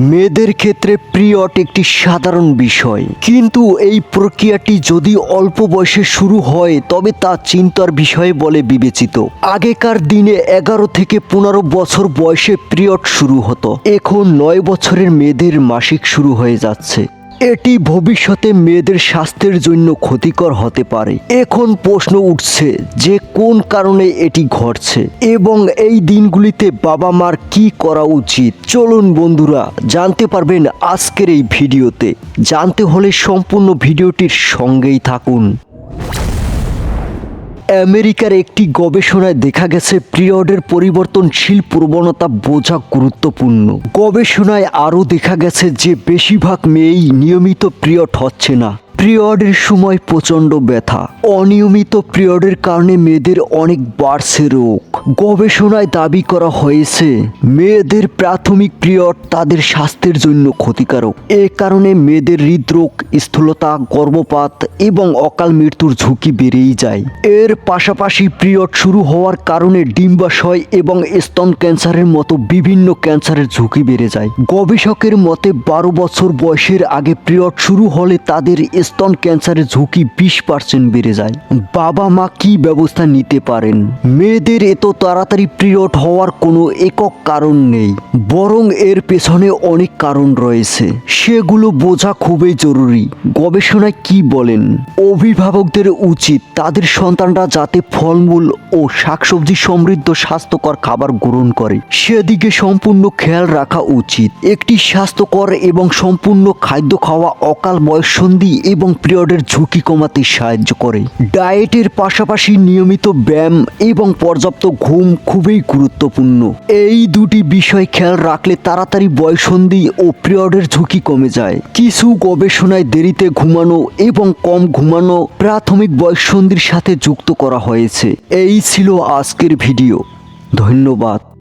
মেয়েদের ক্ষেত্রে পিরিয়ড একটি সাধারণ বিষয়। কিন্তু এই প্রক্রিয়াটি যদি অল্প বয়সে শুরু হয়, তবে তা চিন্তার বিষয় বলে বিবেচিত। আগেকার দিনে এগারো থেকে পনেরো বছর বয়সে পিরিয়ড শুরু হতো। এখন নয় বছরের মেয়েদের মাসিক শুরু হয়ে যাচ্ছে। এটি ভবিষ্যতে মেয়েদের স্বাস্থ্যের জন্য ক্ষতিকর হতে পারে। এখন প্রশ্ন উঠছে যে কোন কারণে এটি ঘটছে এবং এই দিনগুলিতে বাবা মার কি করা উচিত। চলুন বন্ধুরা, জানতে পারবেন আজকের এই ভিডিওতে। জানতে হলে সম্পূর্ণ ভিডিওটির সঙ্গেই থাকুন। আমেরিকার একটি গবেষণায় দেখা গেছে পিরিয়ডের পরিবর্তনশীল প্রবণতা বোঝা গুরুত্বপূর্ণ। গবেষণায় আরও দেখা গেছে যে বেশিরভাগ মেয়েই নিয়মিত পিরিয়ড হচ্ছে না। পিরিয়ডের সময় প্রচণ্ড ব্যথা। অনিয়মিত পিরিয়ডের কারণে মেয়েদের অনেক বাড়ছে রোগ। গবেষণায় দাবি করা হয়েছে, মেয়েদের প্রাথমিক পিরিয়ড তাদের স্বাস্থ্যের জন্য ক্ষতিকারক। এ কারণে মেয়েদের হৃদরোগ, স্থূলতা, গর্ভপাত এবং অকাল মৃত্যুর ঝুঁকি বেড়েই যায়। এর পাশাপাশি পিরিয়ড শুরু হওয়ার কারণে ডিম্বাশয় এবং স্তন ক্যান্সারের মতো বিভিন্ন ক্যান্সারের ঝুঁকি বেড়ে যায়। গবেষকের মতে, বারো বছর বয়সের আগে পিরিয়ড শুরু হলে তাদের স্তন ক্যান্সারের ঝুঁকি বিশ পার্সেন্ট বেড়ে যায়। বাবা মা কি ব্যবস্থা নিতে পারেন? মেয়েদের এত তাড়াতাড়ি পিরিয়ড হওয়ার কোনো একক কারণ নেই, বরং এর পেছনে অনেক কারণ রয়েছে। সেগুলো বোঝা খুবই জরুরি। গবেষণায় কি বলেন? অভিভাবকদের উচিত তাদের সন্তানরা যাতে ফলমূল ও শাকসবজি সমৃদ্ধ স্বাস্থ্যকর খাবার গ্রহণ করে। সেদিকে সম্পূর্ণ খেয়াল রাখা উচিত। একটি স্বাস্থ্যকর এবং সম্পূর্ণ খাদ্য খাওয়া অকাল বয়ঃসন্ধি এবং পিরিয়ডের ঝুঁকি কমাতে সাহায্য করে। ডায়েটের পাশাপাশি নিয়মিত ব্যায়াম এবং পর্যাপ্ত ঘুম খুবই গুরুত্বপূর্ণ। এই দুটি বিষয় খেয়াল রাখলে তাড়াতাড়ি বয়ঃসন্ধি ও পিরিয়ডের ঝুঁকি কমে যায়। কিছু গবেষণায় দেরিতে ঘুমানো এবং কম ঘুমানো প্রাথমিক বয়ঃসন্ধির সাথে যুক্ত করা হয়েছে। এই ছিল আজকের ভিডিও। ধন্যবাদ।